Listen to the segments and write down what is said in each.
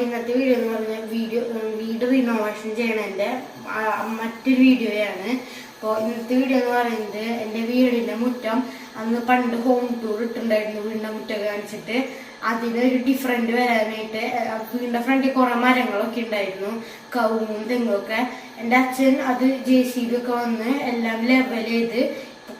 അപ്പോൾ ഇന്നത്തെ വീഡിയോ എന്ന് പറഞ്ഞാൽ വീഡിയോ വീട് റിനോവേഷൻ ചെയ്യണതിന്റെ മറ്റൊരു വീഡിയോയാണ് അപ്പോൾ ഇന്നത്തെ വീഡിയോ എന്ന് പറയുന്നത് എന്റെ വീടിന്റെ മുറ്റം അന്ന് പണ്ട് ഹോം ടൂർ ഇട്ടുണ്ടായിരുന്നു വീടിന്റെ മുറ്റം കാണിച്ചിട്ട്. അതിനൊരു ഡിഫറെന്റ് വരാനായിട്ട് വീടിന്റെ ഫ്രണ്ടിൽ കുറേ മരങ്ങളൊക്കെ ഉണ്ടായിരുന്നു കവുങ്ങും തെങ്ങുമൊക്കെ എന്റെ അച്ഛൻ അത് ജെ സി ബി ഒക്കെ വന്ന് എല്ലാം ലെവൽ ചെയ്ത്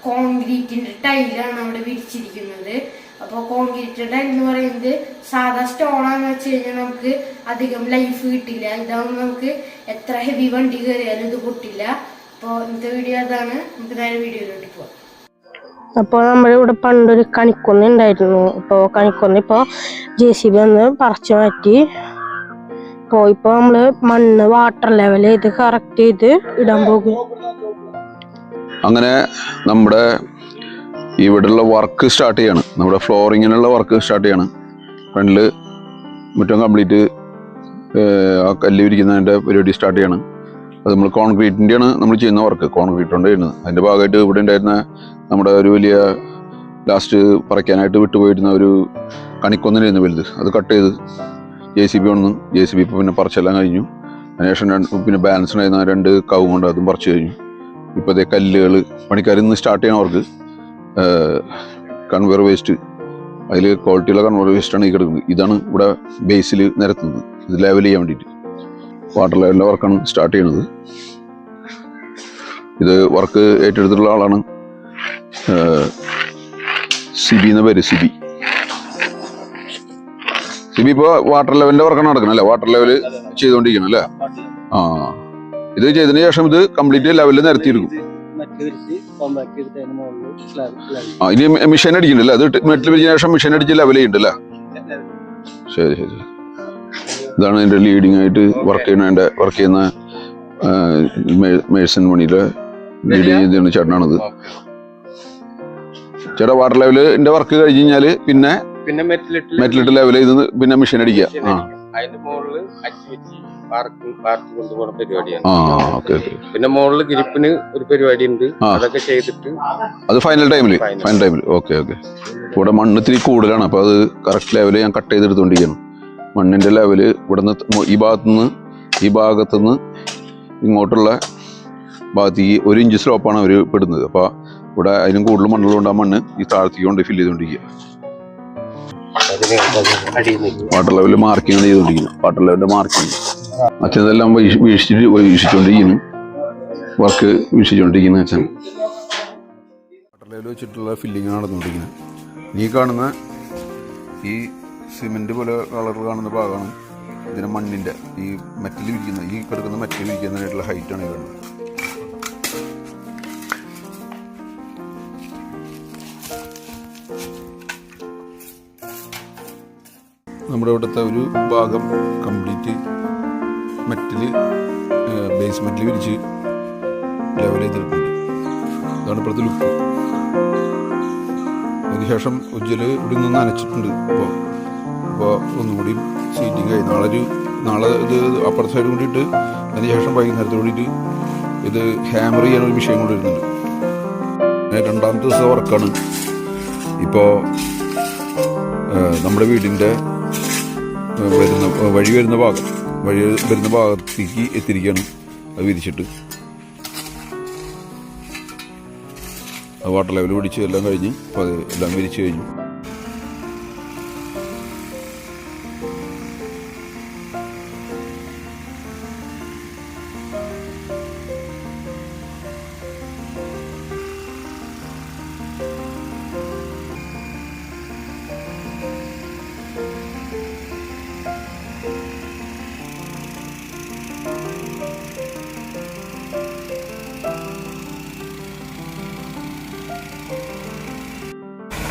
കോൺക്രീറ്റിന്റെ ടൈലാണ് അവിടെ വിരിച്ചിരിക്കുന്നത്. അപ്പോൾ കോൺക്രീറ്റ് ടൈൽ എന്ന് പറയുന്നത് സാധാ സ്റ്റോൺ ആണെന്ന് വെച്ച് കഴിഞ്ഞാൽ നമുക്ക് അധികം ലൈഫ് കിട്ടില്ല. ഇതാവുമ്പോൾ നമുക്ക് എത്ര ഹെവി വണ്ടി കയറിയാലും ഇത് പൊട്ടില്ല. അപ്പോൾ ഇന്നത്തെ വീഡിയോ അതാണ്. നമുക്ക് നേരെ വീഡിയോയിലോട്ട് പോവാം. അപ്പോൾ നമ്മുടെ ഇവിടെ പണ്ടൊരു കണിക്കൊന്ന ഉണ്ടായിരുന്നു. ഇപ്പോൾ കണിക്കൊന്ന ഇപ്പോൾ ജെ സി ബി ഒന്ന് പറിച്ചു മാറ്റി. അപ്പോൾ ഇപ്പോൾ നമ്മൾ മണ്ണ് വാട്ടർ ലെവൽ ചെയ്ത് കറക്റ്റ് ചെയ്ത് ഇടാൻ പോകും അങ്ങനെ നമ്മുടെ ഇവിടെയുള്ള വർക്ക് സ്റ്റാർട്ട് ചെയ്യാണ്. നമ്മുടെ ഫ്ലോറിങ്ങിനുള്ള വർക്ക് സ്റ്റാർട്ട് ചെയ്യാണ്. ഫ്രണ്ടിൽ മുറ്റം കംപ്ലീറ്റ് ആ കല്ല് വിരിക്കുന്നതിന്റെ പരിപാടി സ്റ്റാർട്ട് ചെയ്യാണ്. അത് നമ്മൾ കോൺക്രീറ്റിന്റെയാണ് നമ്മൾ ചെയ്യുന്ന വർക്ക് കോൺക്രീറ്റ് കൊണ്ട് ചെയ്യുന്നത്. അതിന്റെ ഭാഗമായിട്ട് ഇവിടെ ഉണ്ടായിരുന്ന നമ്മുടെ ഒരു വലിയ ലാസ്റ്റ് പറയ്ക്കാനായിട്ട് വിട്ടുപോയിരുന്ന ഒരു കണിക്കൊന്നിലായിരുന്നു വലുത്. അത് കട്ട് ചെയ്ത് ജെ സി ബി വന്നു ജെ സി ബി ഇപ്പോൾ പിന്നെ പറിച്ചെല്ലാം കഴിഞ്ഞു. അതിനുശേഷം രണ്ട് പിന്നെ ബാലൻസ് ഉണ്ടായിരുന്ന രണ്ട് കവും കൊണ്ട് അതും പറിച്ചു കഴിഞ്ഞു. ഇപ്പോൾ അതേ കല്ലുകൾ പണിക്കാർ ഇന്ന് സ്റ്റാർട്ട് ചെയ്യണം അവർക്ക് കൺവെയർ വേസ്റ്റ് അതിൽ ക്വാളിറ്റിയുള്ള കൺവെയർ വേസ്റ്റാണ് ഈ കിടക്കുന്നത്. ഇതാണ് ഇവിടെ ബേസിൽ നിരത്തുന്നത്. ഇത് ലെവൽ ചെയ്യാൻ വേണ്ടിയിട്ട്. വാട്ടർ ലെവലിന്റെ വർക്കാണ് സ്റ്റാർട്ട് ചെയ്യുന്നത് ഇത് വർക്ക് ഏറ്റെടുത്തിട്ടുള്ള ആളാണ് സിബി എന്ന പേര് സിബി. സിബി ഇപ്പോൾ വാട്ടർ ലെവലിന്റെ വർക്കാണ് നടക്കുന്നത് അല്ലേ? വാട്ടർ ലെവൽ ചെയ്തുകൊണ്ടിരിക്കണം അല്ലേ? ആ. ഇത് ചെയ്തതിന് ശേഷം ഇത് കംപ്ലീറ്റ് ലെവലിൽ നിരത്തിയെടുക്കും മറ്റ് വിരിച്ച് കോമ്പാക്ട് ചെയ്തിട്ട് അതിന് മുകളിൽ സ്ലാബ് സ്ലാബ് ആ ഇനി മെഷീൻ അടിക്കുന്നുണ്ടല്ലേ അത് മെറ്റൽ പിരിച്ചതിന് ശേഷം മെഷീൻ അടിച്ച് ലെവൽ ശരി ശരി. ഇതാണ് എന്റെ ലീഡിങ് ആയിട്ട് വർക്ക് ചെയ്യുന്ന വർക്ക് ചെയ്യുന്ന മേഴ്സൺ മണിയിലെ ലീഡിങ് ചെയ്യുന്ന ചേട്ടനാണിത്. ചേട്ടാ വാട്ടർ ലെവലിന്റെ വർക്ക് കഴിഞ്ഞ് കഴിഞ്ഞാൽ പിന്നെ പിന്നെ മെറ്റലിട്ട് ലെവൽ ചെയ്ത് പിന്നെ മെഷീൻ അടിക്കുക. ആ. അതിന്റെ മുകളിൽ പാർക്ക് കൊണ്ടുപോകുന്ന പരിപാടിയാണ്. ആ ഓക്കെ ഓക്കെ. പിന്നെ മുകളിൽ ഗ്രിപ്പിന് ഒരു പരിപാടി ഉണ്ട് അതൊക്കെ ചെയ്തിട്ട് അത് ഫൈനൽ ടൈമിൽ ഫൈനൽ ടൈമിൽ ഓക്കെ ഓക്കെ. ഇവിടെ മണ്ണ് ഇത്തിരി കൂടുതലാണ്. അപ്പോൾ അത് കറക്റ്റ് ലെവൽ ഞാൻ കട്ട് ചെയ്തെടുത്തോണ്ടിരിക്കണം മണ്ണിന്റെ ലെവൽ ഇവിടെ നിന്ന് ഈ ഭാഗത്തുനിന്ന് ഈ ഭാഗത്തുനിന്ന് ഇങ്ങോട്ടുള്ള ഭാഗത്തേക്ക് ഒരു ഇഞ്ച് സ്ലോപ്പാണ് അവർ പെടുന്നത്. അപ്പോൾ ഇവിടെ അതിനും കൂടുതൽ മണ്ണുള്ളതുകൊണ്ട് ആ മണ്ണ് ഈ താഴ്ത്തിക്കൊണ്ട് കൊണ്ട് ഫില്ല് ചെയ്തുകൊണ്ടിരിക്കുക വാട്ടർ ലെവൽ മാർക്കിംഗ് ചെയ്തുകൊണ്ടിരിക്കുന്നു വാട്ടർ ലെവലിന്റെ മാർക്കിംഗ് അച്ഛനെല്ലാം വീക്ഷിച്ചിട്ട് വീക്ഷിച്ചുകൊണ്ടിരിക്കുന്നു വർക്ക് വീക്ഷിച്ചുകൊണ്ടിരിക്കുന്നു അച്ഛൻ. ലെവൽ വെച്ചിട്ടുള്ള ഫില്ലിംഗ് നടന്നുകൊണ്ടിരിക്കുന്നത്. നീ കാണുന്ന ഈ സിമെന്റ് പോലെ കളർ കാണുന്ന ഭാഗമാണ് ഇതിന് മണ്ണിന്റെ ഈ മെറ്റൽ വിരിക്കുന്ന ഈ കിടക്കുന്ന മെറ്റൽ വിരിക്കുന്നതിനായിട്ടുള്ള ഹൈറ്റാണ് ഈ കാണുന്നത്. നമ്മുടെ ഇവിടുത്തെ ഒരു ഭാഗം കംപ്ലീറ്റ് മെറ്റൽ ബേസ്മെന്റിൽ വിരിച്ച് ലെവൽ ചെയ്തെടുക്കുന്നുണ്ട് അതാണ് ഇപ്പോഴത്തെ ലുക്ക് അതിനുശേഷം ഉജ്ജ്വൽ ഇവിടെ നിന്ന് നനച്ചിട്ടുണ്ട് ഇപ്പോൾ അപ്പോൾ ഒന്നുകൂടി സീറ്റിംഗ് ആയി. നാളെ ഒരു നാളെ ഇത് അപ്പുറത്തെ സൈഡ് കൂടിയിട്ട് അതിനുശേഷം വൈകുന്നേരത്ത് കൂടിയിട്ട് ഇത് ഹാമർ ചെയ്യാൻ ഒരു വിഷയം കൊണ്ടുവരുന്നുണ്ട് വരുന്നുണ്ട്. രണ്ടാമത്തെ ദിവസം വർക്കാണ് ഇപ്പോൾ നമ്മുടെ വീടിന്റെ വരുന്ന വഴി വരുന്ന ഭാഗം. വഴി വരുന്ന ഭാഗത്തേക്ക് എത്തിയിരിക്കുകയാണ്. അത് വിരിച്ചിട്ട് വാട്ടർ ലെവൽ പിടിച്ച് എല്ലാം കഴിഞ്ഞ് അപ്പോൾ അത് എല്ലാം വിരിച്ച് കഴിഞ്ഞു.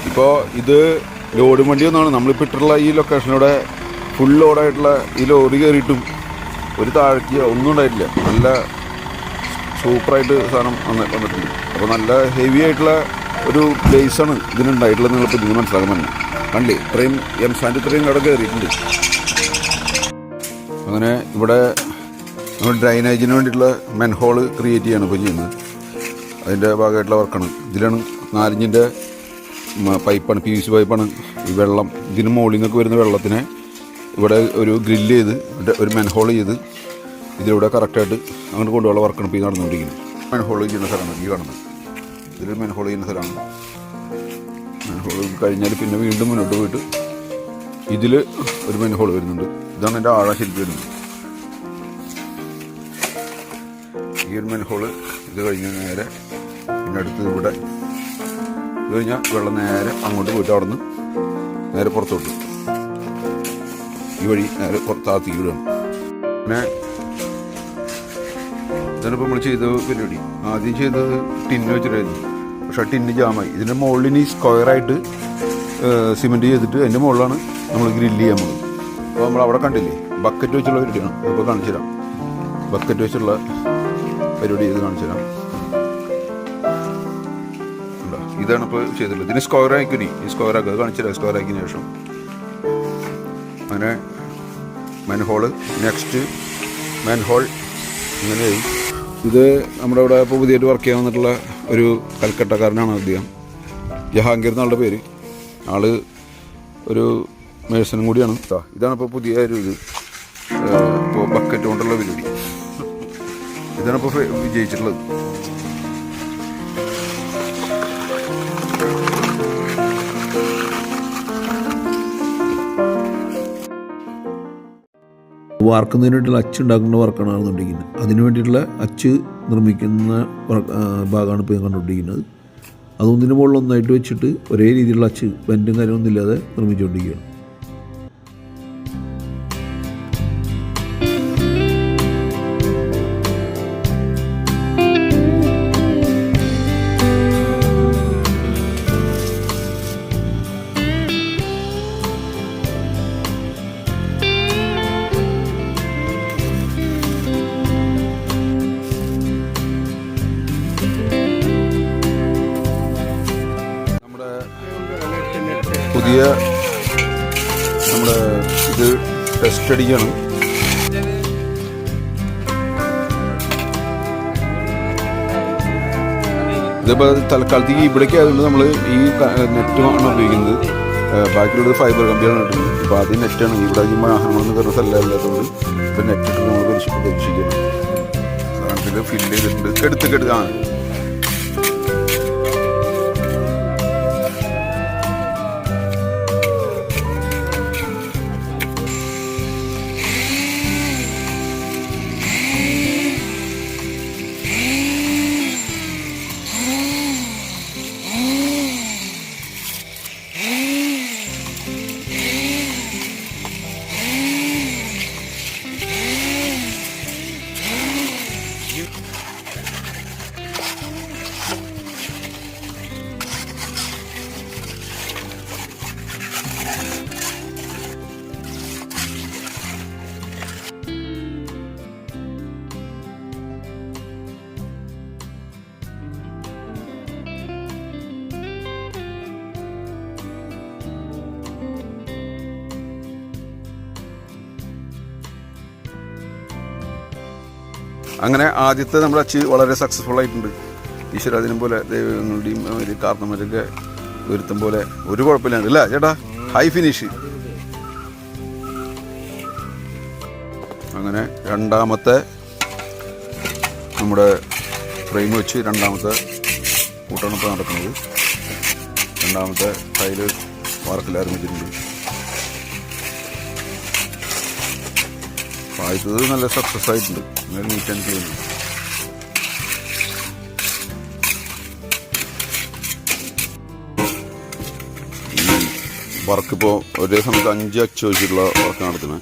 ഇപ്പോൾ ഇത് ലോഡ് വണ്ടി ഒന്നാണ് നമ്മളിപ്പോൾ ഇട്ടിട്ടുള്ള ഈ ലൊക്കേഷനിലൂടെ ഫുൾ ലോഡായിട്ടുള്ള ഈ ലോറി കയറിയിട്ടും ഒരു താഴ്ച ഒന്നും ഉണ്ടായിട്ടില്ല. നല്ല സൂപ്പറായിട്ട് സാധനം വന്ന് വന്നിട്ടുണ്ട്. അപ്പോൾ നല്ല ഹെവി ആയിട്ടുള്ള ഒരു ബേസാണ് ഇതിനുണ്ടായിട്ടുള്ളത് നിങ്ങളിപ്പോൾ ഇതിന് മനസ്സിലാക്കാൻ തന്നെ കണ്ടേ ഇത്രയും എം സാൻഡ് ഇത്രയും കട കയറിയിട്ടുണ്ട് അങ്ങനെ ഇവിടെ നമ്മൾ ഡ്രൈനേജിന് വേണ്ടിയിട്ടുള്ള മെൻഹോൾ ക്രിയേറ്റ് ചെയ്യാണ് ഇപ്പോൾ ചെയ്യുന്നത്. അതിന്റെ ഭാഗമായിട്ടുള്ള വർക്കാണ് ഇതിലാണ് നാലിഞ്ചിന്റെ പൈപ്പാണ് പി വി സി പൈപ്പാണ്. ഈ വെള്ളം ഇതിന് മുകളിൽ നിന്നൊക്കെ വരുന്ന വെള്ളത്തിനെ ഇവിടെ ഒരു ഗ്രില്ല് ചെയ്ത് ഒരു മെൻഹോൾ ചെയ്ത് ഇതിലൂടെ കറക്റ്റായിട്ട് അങ്ങോട്ട് കൊണ്ടുപോകാനുള്ള വർക്കാണ് ഇപ്പോൾ ഈ നടന്നുകൊണ്ടിരിക്കുന്നത്. മെൻഹോൾ ചെയ്യുന്ന സ്ഥലമാണ് ഈ കാണുന്നത്. ഇതിൽ മെൻഹോൾ ചെയ്യുന്ന സ്ഥലമാണ്. മെൻഹോൾ കഴിഞ്ഞാൽ പിന്നെ വീണ്ടും മുന്നോട്ട് പോയിട്ട് ഇതിൽ ഒരു മെൻഹോൾ വരുന്നുണ്ട്. ഇതാണ് എന്റെ ആഴ ശരിക്കും വരുന്നത്. ഈ ഒരു മെൻഹോൾ ഇത് കഴിഞ്ഞ നേരെ പിന്നെ അടുത്ത് ഇവിടെ കഴിഞ്ഞാൽ വെള്ളം നേരെ അങ്ങോട്ട് പോയിട്ട് അവിടെ നിന്ന് നേരെ പുറത്തോട്ട്. ഈ വഴി നേരെ പുറത്താത്തി വിടുകയാണ് പിന്നെ ഇതിനിപ്പോൾ നമ്മൾ ചെയ്ത പരിപാടി? ആദ്യം ചെയ്തത് ടിന്ന് വെച്ചിട്ടായിരുന്നു. പക്ഷേ ടിന്ന് ജാമായി. ഇതിന്റെ മുകളിൽ ഇനി സ്ക്വയറായിട്ട് സിമെന്റ് ചെയ്തിട്ട് അതിന്റെ മുകളിലാണ് നമ്മൾ ഗ്രില്ല് ചെയ്യാൻ പോകുന്നത്. അപ്പോൾ നമ്മൾ അവിടെ കണ്ടില്ലേ? ബക്കറ്റ് വെച്ചുള്ള പരിപാടിയാണ്. അതിപ്പോൾ കാണിച്ചു തരാം ബക്കറ്റ് വെച്ചുള്ള പരിപാടി ചെയ്ത് കാണിച്ചു തരാം ഇതാണ് ഇപ്പോൾ ചെയ്തിട്ടുള്ളത്. ഇതിന് സ്ക്വയർ ആയിക്കുനി ഈ സ്ക്വയർ ആക്കുക. കാണിച്ചില്ല സ്ക്വയർ ആക്കിയതിന് ശേഷം. അങ്ങനെ മെൻഹോൾ നെക്സ്റ്റ് മെൻഹോൾ അങ്ങനെ ഇത് നമ്മുടെ ഇവിടെ ഇപ്പോൾ പുതിയായിട്ട് വർക്ക് ചെയ്യാൻ വന്നിട്ടുള്ള ഒരു കൽക്കട്ടക്കാരനാണ് അദ്ദേഹം. ജഹാംഗീർ എന്നുള്ള പേര്. ആൾ ഒരു മേഴ്സനും കൂടിയാണ്. ഇതാണ് ഇപ്പോൾ പുതിയ ഒരു ഇത്. ഇപ്പോൾ ബക്കറ്റ് കൊണ്ടുള്ള പരിപാടി. ഇതാണ് ഇപ്പോൾ വിജയിച്ചിട്ടുള്ളത്. വാർക്കുന്നതിന് വേണ്ടിയിട്ടുള്ള അച്ച് ഉണ്ടാക്കുന്ന വർക്കാണ് നടന്നുകൊണ്ടിരിക്കുന്നത് അതിന് വേണ്ടിയിട്ടുള്ള അച്ച് നിർമ്മിക്കുന്ന ഭാഗമാണ് ഇപ്പോൾ ഞാൻ കണ്ടുകൊണ്ടിരിക്കുന്നത്. അതൊന്നിന് മുകളിൽ ഒന്നായിട്ട് വെച്ചിട്ട് ഒരേ രീതിയിലുള്ള അച്ച് ബെന്റും കാര്യമൊന്നും ഇല്ലാതെ നിർമ്മിച്ചുകൊണ്ടിരിക്കുകയാണ്. നമ്മുടെ പുതിയ നമ്മുടെ ഇത് ടെസ്റ്റ് അടിക്കണം. ഇതിപ്പോൾ തൽക്കാലത്തേക്ക് ഇവിടേക്ക് ആയതുകൊണ്ട് നമ്മൾ ഈ നെറ്റ് ആണ് ഉപയോഗിക്കുന്നത്. ബാക്കിയുള്ളത് ഫൈബർ കമ്പിയാണ് ഇട്ടുള്ളത് ഇപ്പോൾ ആദ്യം നെറ്റാണ് ഇവിടെ ഈ വാഹനങ്ങളൊന്നും കയറുന്ന സ്ഥലമല്ലാത്തതുകൊണ്ട് ഇപ്പോൾ നെറ്റ് ഇട്ട് നമ്മൾ പരീക്ഷിക്കും പരീക്ഷിക്കണം ഫില്ല് ചെയ്തിട്ടുണ്ട്. കെടുത്ത് കെടുത്ത് ആ. അങ്ങനെ ആദ്യത്തെ നമ്മുടെ അച്ചീവ് വളരെ സക്സസ്ഫുൾ ആയിട്ടുണ്ട്. ഈശ്വര ഈശ്വരാദിനം പോലെ ദൈവങ്ങളുടെയും ഒരു കാർന്നമരൊക്കെ ഒരുത്തം പോലെ ഒരു കുഴപ്പമില്ലാണ്ട്. അല്ല ചേട്ടാ ഹൈ ഫിനിഷ് അങ്ങനെ രണ്ടാമത്തെ നമ്മുടെ ഫ്രെയിം വെച്ച് രണ്ടാമത്തെ കൂട്ടണപ്പ് നടക്കുന്നത്. രണ്ടാമത്തെ ടൈൽ വാർക്കിൽ ആരംഭിച്ചിട്ടുണ്ട്. അപ്പോൾ ആദ്യത്തത് നല്ല സക്സസ് ആയിട്ടുണ്ട്. നീറ്റ് ആൻഡ് ക്ലീൻ വർക്ക് ഇപ്പോൾ ഒരേ സമയത്ത് അഞ്ച് അച്ച് വെച്ചിട്ടുള്ള വർക്ക് നടത്തുന്നത്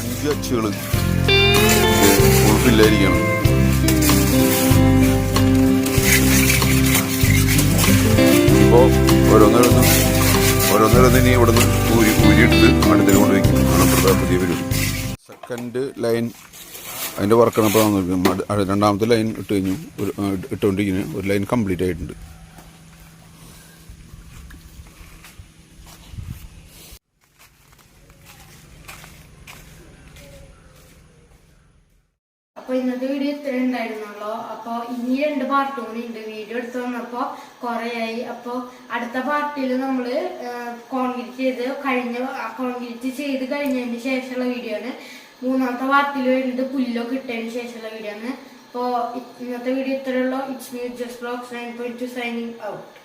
അഞ്ച് അച്ചുകൾ ഫുൾഫില്ലായിരിക്കണം ഇപ്പോൾ ഓരോന്നോരോന്ന് ഇനി ഇവിടുന്ന് ഊരി ഊരിയെടുത്ത് അടുത്തിൽ കൊണ്ടുവയ്ക്കും ആണ് പ്രധാന പുതിയ പരിപാടി. സെക്കൻഡ് ലൈൻ അതിന്റെ വർക്കാണ് ഇപ്പോൾ രണ്ടാമത്തെ ലൈൻ ഇട്ട് കഴിഞ്ഞു. ഒരു ഇട്ടുകൊണ്ടിരിക്കുന്നു ഒരു ലൈൻ കംപ്ലീറ്റ് ആയിട്ടുണ്ട്. അപ്പൊ ഇന്നത്തെ വീഡിയോ ഇത്ര ഉണ്ടായിരുന്നുള്ളൂ. അപ്പൊ ഇനി രണ്ട് പാർട്ട് കൂടി ഉണ്ട്. വീഡിയോ എടുത്തു വന്നപ്പോ കുറേയായി. അപ്പൊ അടുത്ത പാർട്ടിൽ നമ്മൾ കോൺക്രീറ്റ് ചെയ്ത് കഴിഞ്ഞ കോൺക്രീറ്റ് ചെയ്ത് കഴിഞ്ഞതിന് ശേഷമുള്ള വീഡിയോ ആണ്. മൂന്നാമത്തെ പാർട്ടിൽ വരുന്നത് പുല്ലൊക്കെ ഇട്ടതിന് ശേഷമുള്ള വീഡിയോ ആണ്. അപ്പോൾ ഇന്നത്തെ വീഡിയോ ഇത്രയുള്ളൂ it's mu just blog nine point two signing out